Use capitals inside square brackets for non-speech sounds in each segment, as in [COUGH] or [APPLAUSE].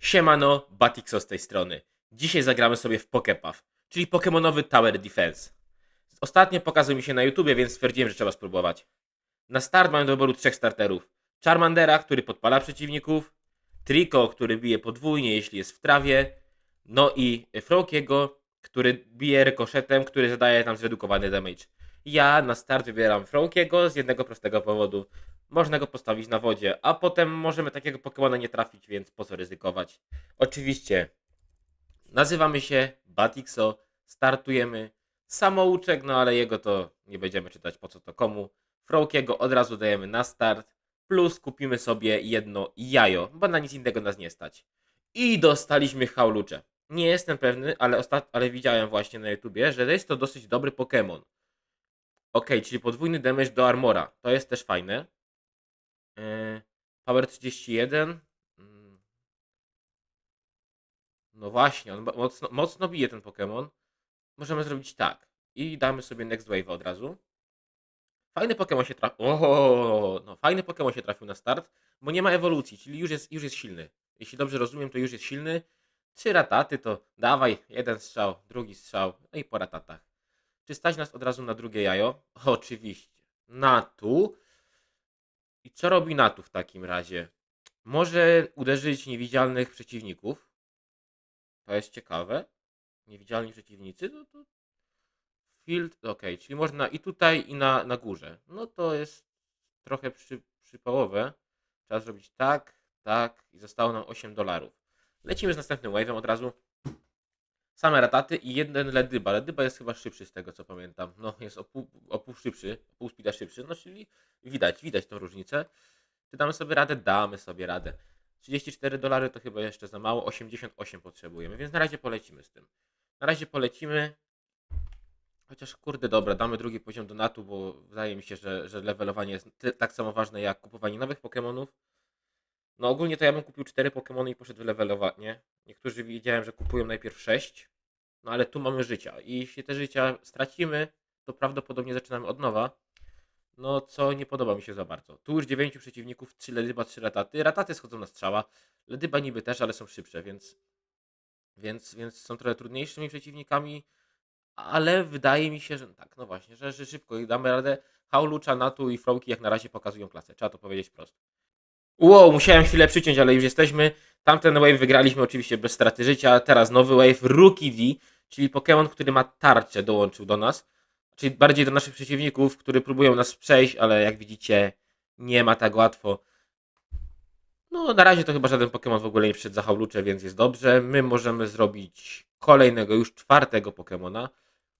Siemano, Batixo z tej strony. Dzisiaj zagramy sobie w Pokepath, czyli Pokemonowy Tower Defense. Ostatnio pokazał mi się na YouTubie, więc stwierdziłem, że trzeba spróbować. Na start mamy do wyboru trzech starterów. Charmandera, który podpala przeciwników, Trico, który bije podwójnie, jeśli jest w trawie, no i Frokiego, który bije rykoszetem, który zadaje nam zredukowany damage. Ja na start wybieram Frokiego z jednego prostego powodu. Można go postawić na wodzie, a potem możemy takiego Pokemona nie trafić, więc po co ryzykować. Oczywiście nazywamy się Batixo, startujemy. Samouczek, no ale jego to nie będziemy czytać po co to komu. Frokiego od razu dajemy na start, plus kupimy sobie jedno jajo, bo na nic innego nas nie stać. I dostaliśmy Haulucze. Nie jestem pewny, ale, ale widziałem właśnie na YouTubie, że jest to dosyć dobry Pokémon. Ok, czyli podwójny damage do armora. To jest też fajne. Yy, Power 31. Mm. No właśnie, on mocno, mocno bije ten Pokémon. Możemy zrobić tak. I damy sobie Next Wave od razu. Fajny Pokémon się trafił. No fajny Pokémon się trafił na start, bo nie ma ewolucji, czyli już jest, już jest silny. Jeśli dobrze rozumiem, to już jest silny. Trzy rataty to dawaj, jeden strzał, drugi strzał, no i po ratatach. Czy stać nas od razu na drugie jajo? [LAUGHS] Oczywiście. Natu. I co robi Natu w takim razie? Może uderzyć niewidzialnych przeciwników. To jest ciekawe. Niewidzialni przeciwnicy, no to field, ok, czyli można i tutaj, i na, na górze. No to jest trochę przy, przypałowe. Trzeba zrobić tak, tak i zostało nam 8 dolarów. Lecimy z następnym wave'em od razu. Same rataty i jeden ledyba. Ledyba jest chyba szybszy z tego co pamiętam. No jest o pół, o pół szybszy, o pół speeda szybszy. No czyli widać, widać tą różnicę. Czy damy sobie radę? Damy sobie radę. 34 dolary to chyba jeszcze za mało, 88 potrzebujemy, więc na razie polecimy z tym. Na razie polecimy. Chociaż kurde, dobra, damy drugi poziom donatu, bo wydaje mi się, że, że levelowanie jest tak samo ważne jak kupowanie nowych Pokémonów. No ogólnie to ja bym kupił 4 Pokémony i poszedł w levelowanie. Niektórzy widziałem, że kupują najpierw 6. No ale tu mamy życia. I jeśli te życia stracimy, to prawdopodobnie zaczynamy od nowa. No co nie podoba mi się za bardzo. Tu już 9 przeciwników, 3 ledyba, 3 rataty. Rataty schodzą na strzała. Ledyba niby też, ale są szybsze, więc, więc, więc są trochę trudniejszymi przeciwnikami. Ale wydaje mi się, że tak, no właśnie, że, że szybko damy radę. Haulucza, Natu i Frołki jak na razie pokazują klasę. Trzeba to powiedzieć prosto. Wow, musiałem chwilę przyciąć, ale już jesteśmy. Tamten wave wygraliśmy oczywiście bez straty życia. Teraz nowy wave, Rookie D, czyli Pokémon, który ma tarczę, dołączył do nas. Czyli bardziej do naszych przeciwników, którzy próbują nas przejść, ale jak widzicie, nie ma tak łatwo. No, na razie to chyba żaden Pokémon w ogóle nie przyszedł za Haulucze, więc jest dobrze. My możemy zrobić kolejnego, już czwartego Pokémona,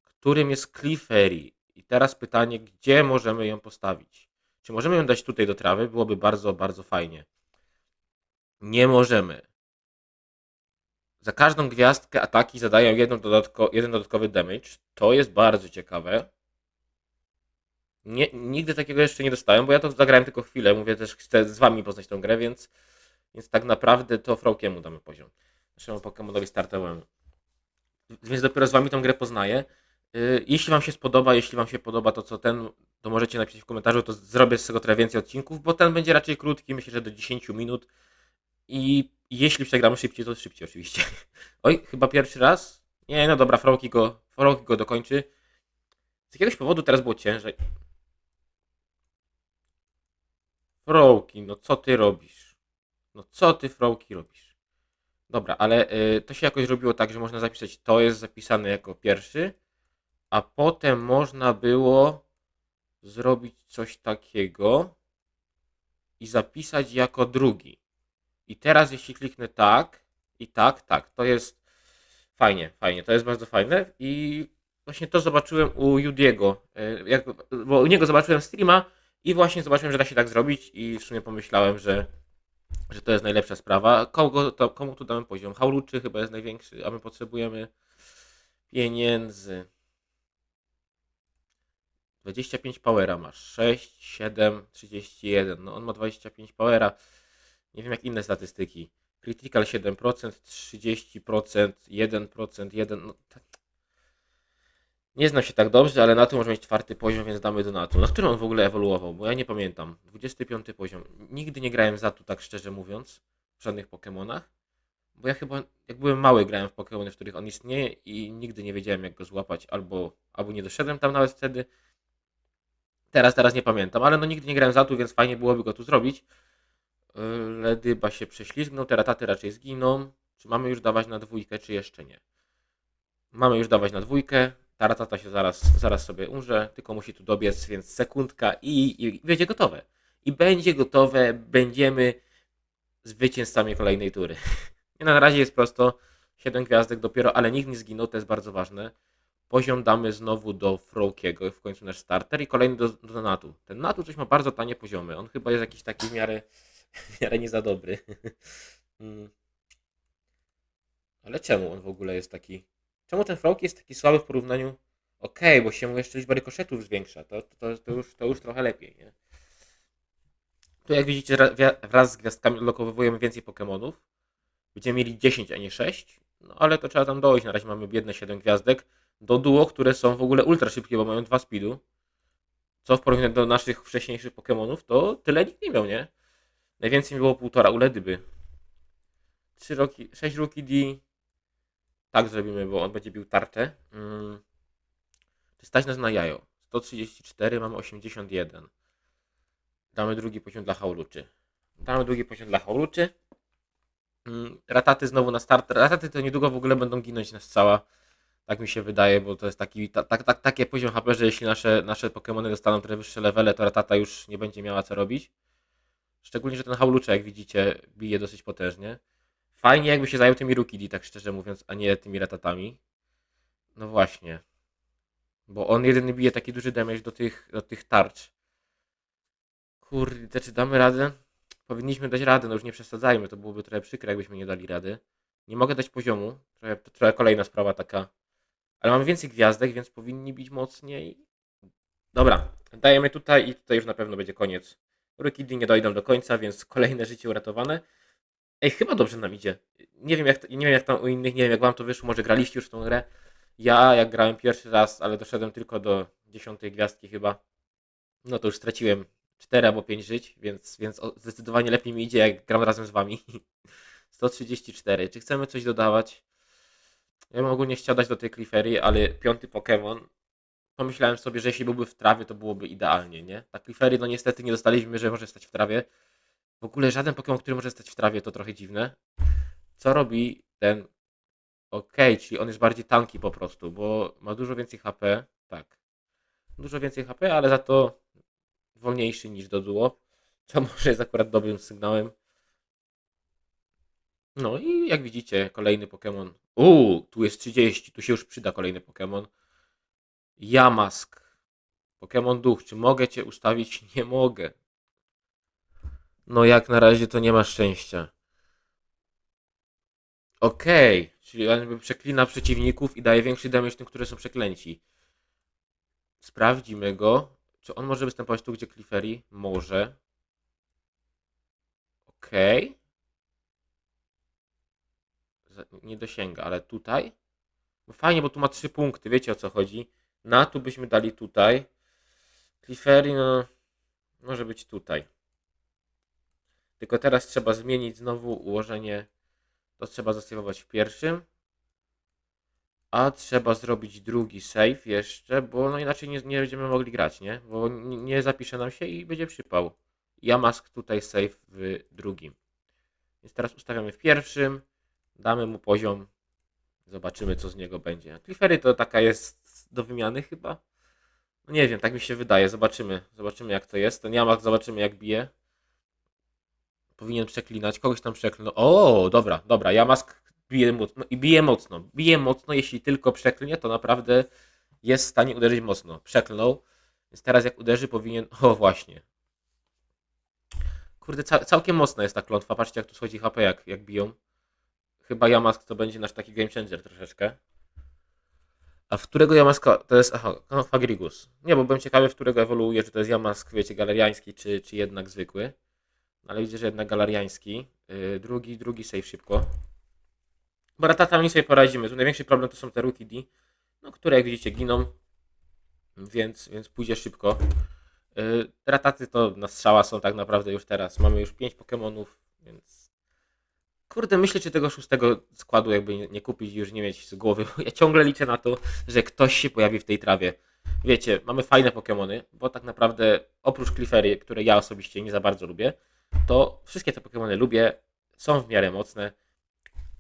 którym jest Clefairy. I teraz pytanie, gdzie możemy ją postawić? Czy możemy ją dać tutaj do trawy? Byłoby bardzo, bardzo fajnie. Nie możemy. Za każdą gwiazdkę ataki zadają jedną dodatko, jeden dodatkowy damage. To jest bardzo ciekawe. Nie, nigdy takiego jeszcze nie dostałem, bo ja to zagrałem tylko chwilę. Mówię też, chcę z wami poznać tą grę, więc, więc tak naprawdę to Frokiemu damy poziom. Naszemu Pokemonowi startowemu. Więc dopiero z wami tą grę poznaję. Yy, Jeśli wam się spodoba, jeśli wam się podoba to co ten, to możecie napisać w komentarzu, to zrobię z tego trochę więcej odcinków, bo ten będzie raczej krótki, myślę, że do 10 minut. I jeśli przegramy szybciej, to szybciej oczywiście. [LAUGHS] Oj, chyba pierwszy raz? Nie, no dobra, Froki go, go dokończy. Z jakiegoś powodu teraz było ciężej. Froki, no co ty robisz? No co ty, Froki, robisz? Dobra, ale y, to się jakoś robiło tak, że można zapisać, to jest zapisane jako pierwszy, a potem można było zrobić coś takiego i zapisać jako drugi. I teraz jeśli kliknę tak i tak, tak, to jest fajnie, fajnie, to jest bardzo fajne i właśnie to zobaczyłem u Judiego, y, jak, bo u niego zobaczyłem streama i właśnie zobaczyłem, że da się tak zrobić i w sumie pomyślałem, że, że to jest najlepsza sprawa. Kogo to, komu tu damy poziom? Hauluczy chyba jest największy, a my potrzebujemy pieniędzy. 25 powera masz. 6, 7, 31. No on ma 25 powera. Nie wiem jak inne statystyki. Critical 7%, 30%, 1%, 1. No, tak. Nie znam się tak dobrze, ale na to może mieć czwarty poziom, więc damy do NATO. Na którym on w ogóle ewoluował? Bo ja nie pamiętam. 25 poziom. Nigdy nie grałem za tu, tak szczerze mówiąc, w żadnych Pokémonach. Bo ja chyba, jak byłem mały, grałem w Pokémony, w których on istnieje i nigdy nie wiedziałem, jak go złapać, albo, albo nie doszedłem tam nawet wtedy. Teraz, teraz nie pamiętam, ale no nigdy nie grałem za tu, więc fajnie byłoby go tu zrobić. Yy, Ledyba się prześlizgnął, terataty raczej zginą. Czy mamy już dawać na dwójkę, czy jeszcze nie? Mamy już dawać na dwójkę. Taratata się zaraz, zaraz sobie umrze, tylko musi tu dobiec, więc sekundka i, i będzie gotowe. I będzie gotowe, będziemy zwycięzcami kolejnej tury. [LAUGHS] No, na razie jest prosto 7 gwiazdek dopiero, ale nikt nie zginął, to jest bardzo ważne. Poziom damy znowu do Frokiego, w końcu nasz starter i kolejny do, do Natu. Ten Natu coś ma bardzo tanie poziomy, on chyba jest jakiś taki w miarę, [LAUGHS] w miarę nie za dobry. [LAUGHS] Mm. Ale czemu on w ogóle jest taki... Czemu ten Frog jest taki słaby w porównaniu... Okej, bo się mu jeszcze liczba rykoszetów zwiększa, to, to, to, już, to już trochę lepiej, nie? Tu jak widzicie wraz z gwiazdkami odlokowujemy więcej Pokémonów. Będziemy mieli 10, a nie 6. No ale to trzeba tam dojść. Na razie mamy biedne 7 gwiazdek. Do duo, które są w ogóle ultra szybkie, bo mają 2 speedu. Co w porównaniu do naszych wcześniejszych Pokémonów, to tyle nikt nie miał, nie? Najwięcej było półtora uledyby. 3 roki, 6 Rookie D. Tak zrobimy, bo on będzie bił tarczę. Mm. Czy stać nas na jajo? 134, mamy 81. Damy drugi poziom dla Hauluczy. Damy drugi poziom dla Hauluczy. Mm, Rataty znowu na start. Rataty to niedługo w ogóle będą ginąć na cała. Tak mi się wydaje, bo to jest taki, ta, tak, tak, takie poziom HP, że jeśli nasze, nasze Pokémony dostaną trochę wyższe levele, to Ratata już nie będzie miała co robić. Szczególnie, że ten Haulucze, jak widzicie, bije dosyć potężnie. Fajnie jakby się zajął tymi Rukidi, tak szczerze mówiąc, a nie tymi Ratatami. No właśnie. Bo on jedyny bije taki duży damage do tych, do tych tarcz. Kurde, czy damy radę? Powinniśmy dać radę, no już nie przesadzajmy, to byłoby trochę przykre, jakbyśmy nie dali rady. Nie mogę dać poziomu, trochę, trochę kolejna sprawa taka. Ale mamy więcej gwiazdek, więc powinni bić mocniej. Dobra, dajemy tutaj i tutaj już na pewno będzie koniec. Rukidi nie dojdą do końca, więc kolejne życie uratowane. Ej, chyba dobrze nam idzie. Nie wiem jak, nie wiem jak tam u innych, nie wiem jak wam to wyszło, może graliście już w tą grę. Ja jak grałem pierwszy raz, ale doszedłem tylko do dziesiątej gwiazdki chyba, no to już straciłem 4 albo 5 żyć, więc, więc zdecydowanie lepiej mi idzie jak gram razem z wami. [LAUGHS] 134. Czy chcemy coś dodawać? Ja bym ogólnie chciał dać do tej Clefairy, ale piąty Pokémon. Pomyślałem sobie, że jeśli byłby w trawie, to byłoby idealnie, nie? Ta Clefairy, no niestety nie dostaliśmy, że może stać w trawie. W ogóle żaden Pokémon, który może stać w trawie, to trochę dziwne. Co robi ten... Okej, czyli on jest bardziej tanki po prostu, bo ma dużo więcej HP. Tak. Dużo więcej HP, ale za to wolniejszy niż do duo, co [LAUGHS] może jest akurat dobrym sygnałem. No i jak widzicie, kolejny Pokémon. Uuu, tu jest 30, tu się już przyda kolejny Pokémon. Yamask. Pokémon duch, czy mogę cię ustawić? [LAUGHS] Nie mogę. No jak na razie to nie ma szczęścia. Okej, czyli on przeklina przeciwników i daje większy damage tym, którzy są przeklęci. Sprawdzimy go. Czy on może występować tu, gdzie Clefairy? Może. Okej. Za- Nie dosięga, ale tutaj? No fajnie, bo tu ma trzy punkty, wiecie o co chodzi. Na tu byśmy dali tutaj. Clefairy, no... Może być tutaj. Tylko teraz trzeba zmienić znowu ułożenie. To trzeba zastosować w pierwszym. A trzeba zrobić drugi save jeszcze, bo no inaczej nie, nie będziemy mogli grać, nie? Bo nie, zapisze nam się i będzie przypał. Yamask tutaj save w drugim. Więc teraz ustawiamy w pierwszym, damy mu poziom, zobaczymy co z niego będzie. Cliffery to taka jest do wymiany chyba. No nie wiem, tak mi się wydaje, zobaczymy. Zobaczymy jak to jest. Ten Yamask zobaczymy jak bije. Powinien przeklinać, kogoś tam przeklnął. O, dobra, dobra, Yamask bije mocno i bije mocno. Bije mocno, jeśli tylko przeklnie, to naprawdę jest w stanie uderzyć mocno. Przeklnął, więc teraz jak uderzy powinien... O, właśnie. Kurde, ca całkiem mocna jest ta klątwa. Patrzcie jak tu schodzi HP, jak, jak biją. Chyba Yamask to będzie nasz taki game changer troszeczkę. A w którego Yamaska to jest... Aha, no, Fagrigus. Nie, bo byłem ciekawy, w którego ewoluuje, czy to jest Yamask, wiecie, galeriański, czy, czy jednak zwykły. Ale widzę, że jednak galeriański. Yy, drugi, drugi save szybko. Bo ratatami sobie poradzimy. Tu największy problem to są te Rookie D, no, które jak widzicie giną, więc, więc pójdzie szybko. Yy, rataty to na strzała są tak naprawdę już teraz. Mamy już 5 Pokémonów, więc Kurde, myślę, czy tego szóstego składu jakby nie, nie kupić i już nie mieć z głowy, bo ja ciągle liczę na to, że ktoś się pojawi w tej trawie. Wiecie, mamy fajne Pokémony, bo tak naprawdę oprócz Clefairy, które ja osobiście nie za bardzo lubię, to wszystkie te Pokémony lubię, są w miarę mocne,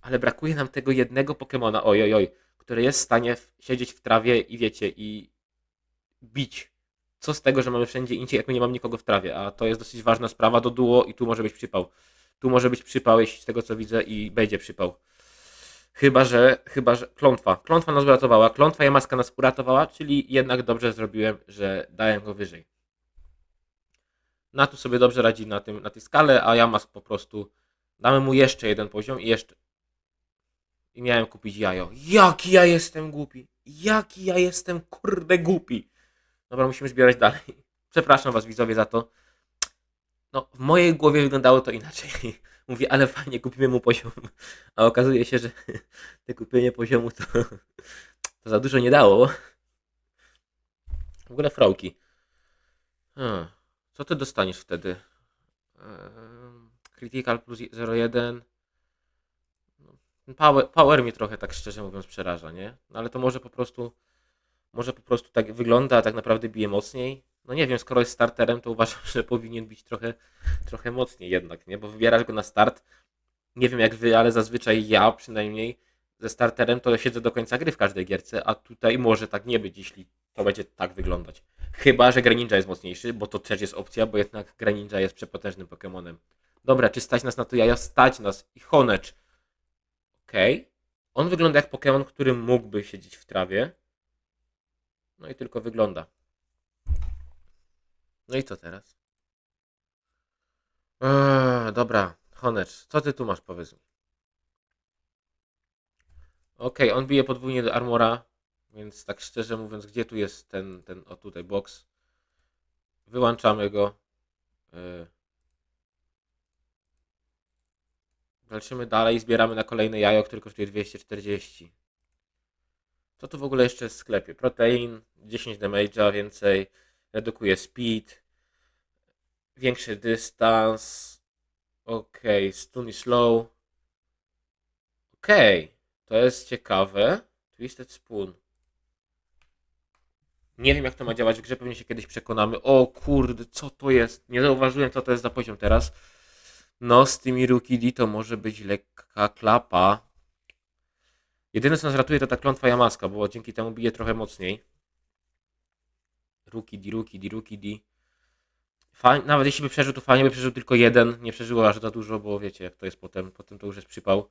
ale brakuje nam tego jednego Pokémona, oj, oj, który jest w stanie siedzieć w trawie i wiecie, i bić. Co z tego, że mamy wszędzie indziej, jak my nie mamy nikogo w trawie, a to jest dosyć ważna sprawa do duo i tu może być przypał. Tu może być przypał, jeśli z tego co widzę i będzie przypał. Chyba, że, chyba, że klątwa. Klątwa nas uratowała, klątwa Jamaska nas uratowała, czyli jednak dobrze zrobiłem, że dałem go wyżej. Natu sobie dobrze radzi na, tym, na tej skale, a Yamask po prostu damy mu jeszcze jeden poziom i jeszcze. I miałem kupić jajo. Jaki ja jestem głupi! Jaki ja jestem kurde głupi! Dobra, musimy zbierać dalej. Przepraszam was widzowie za to. No, w mojej głowie wyglądało to inaczej. [LAUGHS] Mówię, ale fajnie, kupimy mu poziom. A okazuje się, że [LAUGHS] te kupienie poziomu to, [LAUGHS] to za dużo nie dało. W ogóle frołki. Hmm. Co ty dostaniesz wtedy? Ehm, Critical plus 0,1. No, Power, power mnie trochę tak szczerze mówiąc przeraża, nie? No ale to może po prostu może po prostu tak wygląda, a tak naprawdę bije mocniej. No nie wiem, skoro jest starterem, to uważam, że powinien bić trochę, trochę mocniej jednak, nie? Bo wybierasz go na start. Nie wiem jak wy, ale zazwyczaj ja przynajmniej ze starterem to siedzę do końca gry w każdej gierce, a tutaj może tak nie być, jeśli to będzie tak wyglądać. Chyba, że Greninja jest mocniejszy, bo to też jest opcja, bo jednak Greninja jest przepotężnym Pokémonem. Dobra, czy stać nas na to jaja? Stać nas. I Honecz. Okej. On wygląda jak Pokémon, który mógłby siedzieć w trawie. No i tylko wygląda. No i co teraz? Eee, dobra, Honecz, co ty tu masz, powiedz mi? Okej, on bije podwójnie do Armora, więc tak szczerze mówiąc, gdzie tu jest ten, ten, o tutaj, box? Wyłączamy go. Eee. Walczymy dalej, zbieramy na kolejne jajo, które kosztuje 240. Co tu w ogóle jeszcze jest w sklepie? Protein, 10 damage'a więcej, redukuje speed, większy dystans. Ok, stun i slow. Ok, to jest ciekawe. Twisted Spoon. Nie wiem jak to ma działać w grze, pewnie się kiedyś przekonamy. O kurde, co to jest? Nie zauważyłem co to jest za poziom teraz. No, z tymi Rookie to może być lekka klapa. Jedyne co nas ratuje to ta klątwa Yamaska, bo dzięki temu bije trochę mocniej. Rookie D, Rookie D, Rookie D. Fajnie, nawet jeśli by przeżył, to fajnie by przeżył tylko jeden. Nie przeżyło aż za dużo, bo wiecie jak to jest potem. Potem to już jest przypał.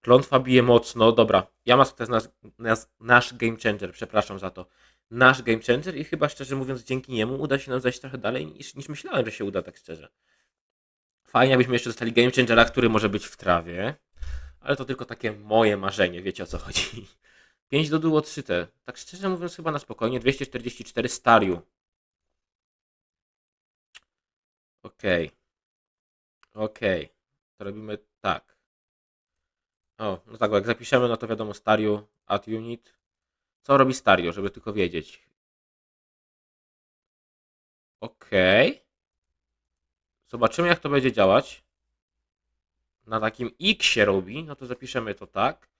Klątwa bije mocno. Dobra, Yamask to jest nasz, nasz, nasz game changer. Przepraszam za to. Nasz game changer i chyba szczerze mówiąc dzięki niemu uda się nam zajść trochę dalej niż, niż myślałem, że się uda tak szczerze. Fajnie, abyśmy jeszcze dostali game changera, który może być w trawie. Ale to tylko takie moje marzenie, wiecie o co chodzi. 5 do duo 3T. Tak szczerze mówiąc, chyba na spokojnie. 244 Stariu. Okej. Okej. To robimy tak. O, no tak, bo jak zapiszemy, no to wiadomo Stariu, add unit. Co robi Stario, żeby tylko wiedzieć. Okej. Zobaczymy, jak to będzie działać. Na takim X się robi, no to zapiszemy to tak.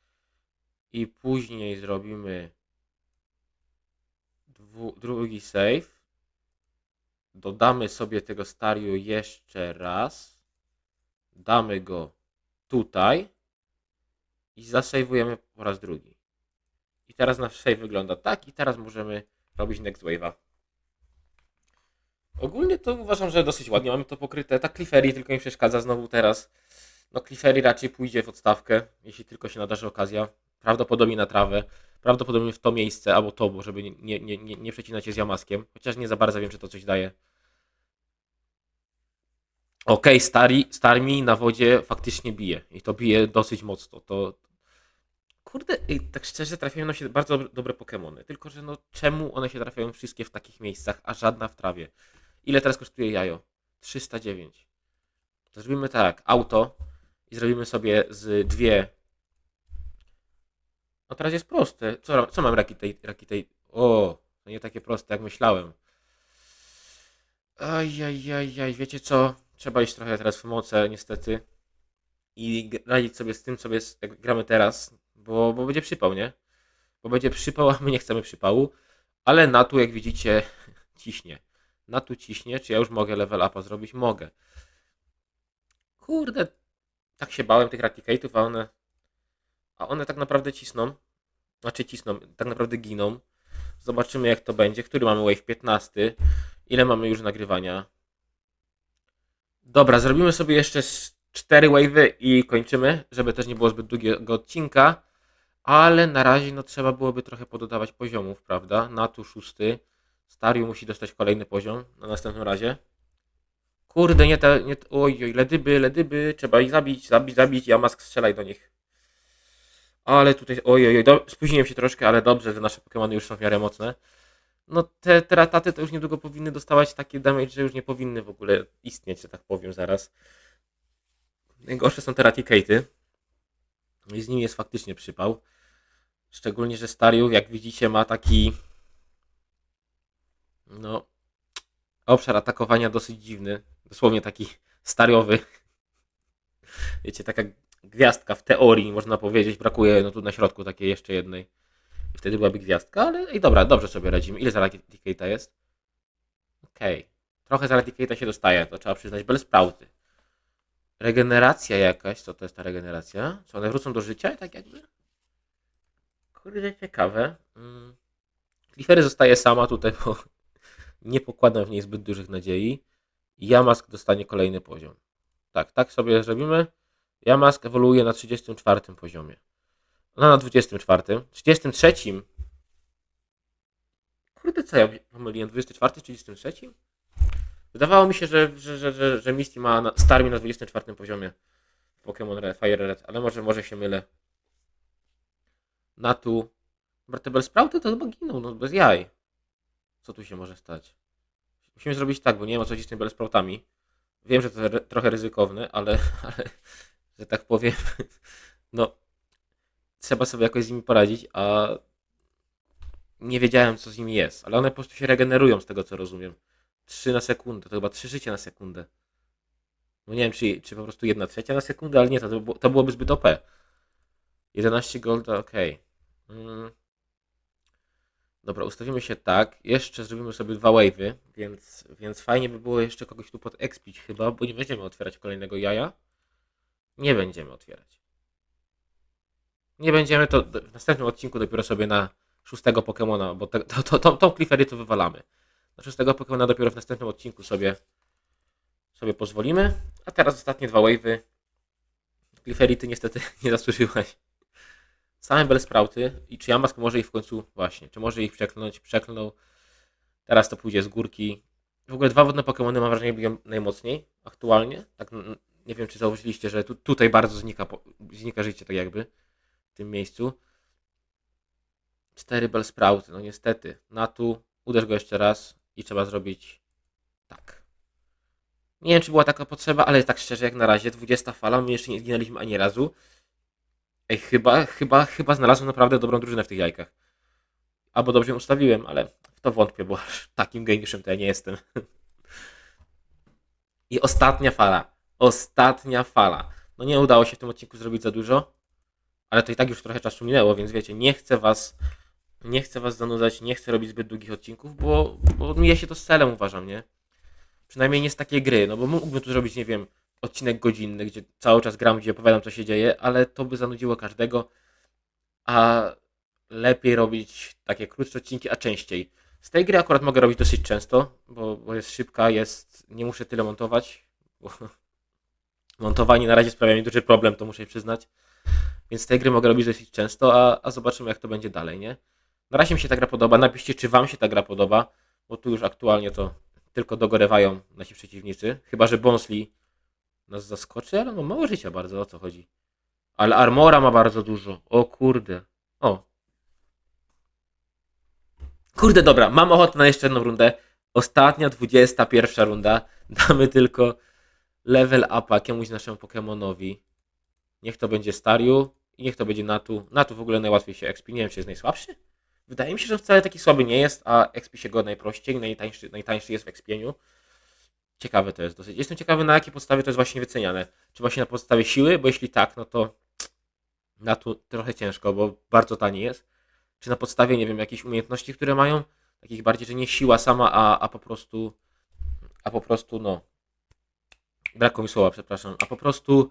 I później zrobimy drugi save. Dodamy sobie tego Stario jeszcze raz. Damy go tutaj. I zasejwujemy po raz drugi. I teraz nasz save wygląda tak. I teraz możemy robić next wave'a. Ogólnie to uważam, że dosyć ładnie mamy to pokryte. Ta Clefairy tylko mi przeszkadza znowu teraz. No Clefairy raczej pójdzie w odstawkę, jeśli tylko się nadarzy okazja. Prawdopodobnie na trawę. Prawdopodobnie w to miejsce, albo to, bo żeby nie, nie, nie, nie przecinać się z Jamaskiem. Chociaż nie za bardzo wiem, czy to coś daje. Okej, Stari, Starmi na wodzie faktycznie bije. I to bije dosyć mocno. To. Kurde, tak szczerze trafiają nam się bardzo dobre Pokémony. Tylko, że no czemu one się trafiają wszystkie w takich miejscach, a żadna w trawie? Ile teraz kosztuje jajo? 309. To zrobimy tak, auto i zrobimy sobie z dwie. No teraz jest proste. Co, co mam Rakitej? Rakitej? O, to nie takie proste jak myślałem. Ajajajaj, wiecie co? Trzeba iść trochę teraz w moce, niestety. i radzić sobie z tym, sobie z, jak gramy teraz, bo, bo będzie przypał, nie? Bo będzie przypał, [LAUGHS] a my nie chcemy przypału, ale na tu, jak widzicie, [LAUGHS] ciśnie. Na tu ciśnie, czy ja już mogę level upa zrobić? Mogę. Kurde, tak się bałem tych raticate'ów, a one, a one tak naprawdę cisną. Znaczy cisną, tak naprawdę giną. Zobaczymy jak to będzie. Który mamy wave? 15. Ile mamy już nagrywania? Dobra, zrobimy sobie jeszcze 4 wave'y i kończymy, żeby też nie było zbyt długiego odcinka. Ale na razie no trzeba byłoby trochę pododawać poziomów, prawda? Natu szósty. Stariu musi dostać kolejny poziom na następnym razie. Kurde, nie te, nie te, oj, oj, ledyby, ledyby, trzeba ich zabić, zabić, zabić, Yamask strzelaj do nich. Ale tutaj, oj, oj, do, spóźniłem się troszkę, ale dobrze, że nasze Pokémony już są w miarę mocne. No te, te rataty to już niedługo powinny dostawać taki damage, że już nie powinny w ogóle istnieć, że tak powiem zaraz. Najgorsze są te raticate'y. I z nimi jest faktycznie przypał. Szczególnie, że Stariu, jak widzicie, ma taki no obszar atakowania dosyć dziwny. Dosłownie taki stariowy. Wiecie, taka gwiazdka w teorii, można powiedzieć. Brakuje no tu na środku takiej jeszcze jednej. I wtedy byłaby gwiazdka, ale i dobra, dobrze sobie radzimy. Ile za Raticate'a jest? Okej. Trochę za Raticate'a się dostaje, to trzeba przyznać. Bellsprouty. Regeneracja jakaś. Co to jest ta regeneracja? Czy one wrócą do życia? Tak jakby? Kurde, ciekawe. Mm. Zostaje sama tutaj, bo [LAUGHS] nie pokładam w niej zbyt dużych nadziei. Yamask dostanie kolejny poziom. Tak, tak sobie zrobimy. Yamask ewoluuje na 34 poziomie. No na 24. 33. Kurde, co ja pomyliłem? 24, 33? Wydawało mi się, że, że, że, że, że Misty ma na, na 24 poziomie w Pokémon Fire Red, ale może, może się mylę. Natu. Bartebel Sprouty to chyba giną, no bez jaj. Co tu się może stać? Musimy zrobić tak, bo nie ma co z tymi Bellsproutami. Wiem, że to trochę ryzykowne, ale, [LAUGHS] ale że tak powiem, [LAUGHS] no trzeba sobie jakoś z nimi poradzić, a nie wiedziałem co z nimi jest, ale one po prostu się regenerują z tego co rozumiem. 3 na sekundę, to chyba 3 życia na sekundę. No nie wiem, czy, czy po prostu 1 trzecia na sekundę, ale nie, to, to, było- to byłoby zbyt OP. 11 golda, okej. Mm. Dobra, ustawimy się tak. Jeszcze zrobimy sobie dwa wave'y, więc, więc fajnie by było jeszcze kogoś tu podekspić chyba, bo nie będziemy otwierać kolejnego jaja. Nie będziemy otwierać. Nie będziemy, to w następnym odcinku dopiero sobie na szóstego Pokemona, bo te, to, to, to, tą Cliffery to wywalamy. Na szóstego Pokemona dopiero w następnym odcinku sobie, sobie pozwolimy. A teraz ostatnie dwa wave'y. Cliffery ty niestety [LAUGHS] nie zasłużyłaś. Same Bellsprouty i czy Yamask może ich w końcu, właśnie, czy może ich przeklnąć, przeklnął. Teraz to pójdzie z górki. W ogóle dwa wodne Pokémony mam wrażenie biją najmocniej aktualnie. Tak, nie wiem czy zauważyliście, że tu, tutaj bardzo znika, znika życie tak jakby w tym miejscu. Cztery Bellsprouty, no niestety. Natu, uderz go jeszcze raz i trzeba zrobić tak. Nie wiem czy była taka potrzeba, ale tak szczerze jak na razie 20 fala, my jeszcze nie zginęliśmy ani razu. Ej, chyba, chyba, chyba znalazłem naprawdę dobrą drużynę w tych jajkach. Albo dobrze ją ustawiłem, ale w to wątpię, bo [LAUGHS] aż takim geniuszem to ja nie jestem. [LAUGHS] I ostatnia fala. Ostatnia fala. No nie udało się w tym odcinku zrobić za dużo, ale to i tak już trochę czasu minęło, więc wiecie, nie chcę was nie chcę was zanudzać, nie chcę robić zbyt długich odcinków, bo, bo mija się to z celem, uważam, nie? Przynajmniej nie z takiej gry, no bo mógłbym tu zrobić, nie wiem, odcinek godzinny, gdzie cały czas gram, gdzie opowiadam, co się dzieje, ale to by zanudziło każdego, a lepiej robić takie krótsze odcinki, a częściej. Z tej gry akurat mogę robić dosyć często, bo, bo jest szybka, jest, nie muszę tyle montować, bo montowanie na razie sprawia mi duży problem, to muszę przyznać. Więc z tej gry mogę robić dosyć często, a, a zobaczymy jak to będzie dalej, nie? Na razie mi się ta gra podoba, napiszcie czy wam się ta gra podoba, bo tu już aktualnie to tylko dogorewają nasi przeciwnicy, chyba że Bonsli nas zaskoczy, ale ma mało życia bardzo, o co chodzi. Ale Armora ma bardzo dużo, o kurde. O. Kurde, dobra, mam ochotę na jeszcze jedną rundę. Ostatnia, 21 runda. Damy tylko level upa jakiemuś naszemu Pokemonowi. Niech to będzie Stariu i niech to będzie Natu. Natu w ogóle najłatwiej się expi. Nie wiem, czy jest najsłabszy. Wydaje mi się, że wcale taki słaby nie jest, a expi się go najprościej, najtańszy, najtańszy jest w expieniu. Ciekawe to jest dosyć. Jestem ciekawy, na jakiej podstawie to jest właśnie wyceniane. Czy właśnie na podstawie siły? Bo jeśli tak, no to na tu trochę ciężko, bo bardzo tani jest. Czy na podstawie, nie wiem, jakichś umiejętności, które mają? Takich bardziej, że nie siła sama, a, a po prostu. A po prostu, no. Brakło mi słowa, przepraszam. A po prostu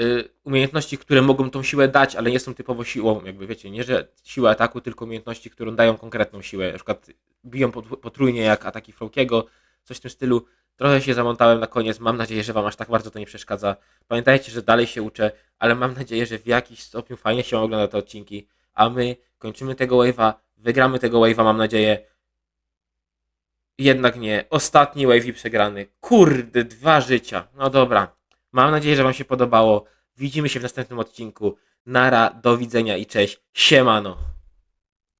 y, umiejętności, które mogą tą siłę dać, ale nie są typowo siłą, jakby wiecie, nie że siła ataku, tylko umiejętności, które dają konkretną siłę. Na przykład biją pot- potrójnie jak ataki Frokiego, coś w tym stylu. Trochę się zamontałem na koniec. Mam nadzieję, że Wam aż tak bardzo to nie przeszkadza. Pamiętajcie, że dalej się uczę, ale mam nadzieję, że w jakiś stopniu fajnie się ogląda te odcinki. A my kończymy tego wave'a, wygramy tego wave'a, mam nadzieję. Jednak nie. Ostatni wave i przegrany. Kurde, dwa życia. No dobra. Mam nadzieję, że Wam się podobało. Widzimy się w następnym odcinku. Nara, do widzenia i cześć. Siemano.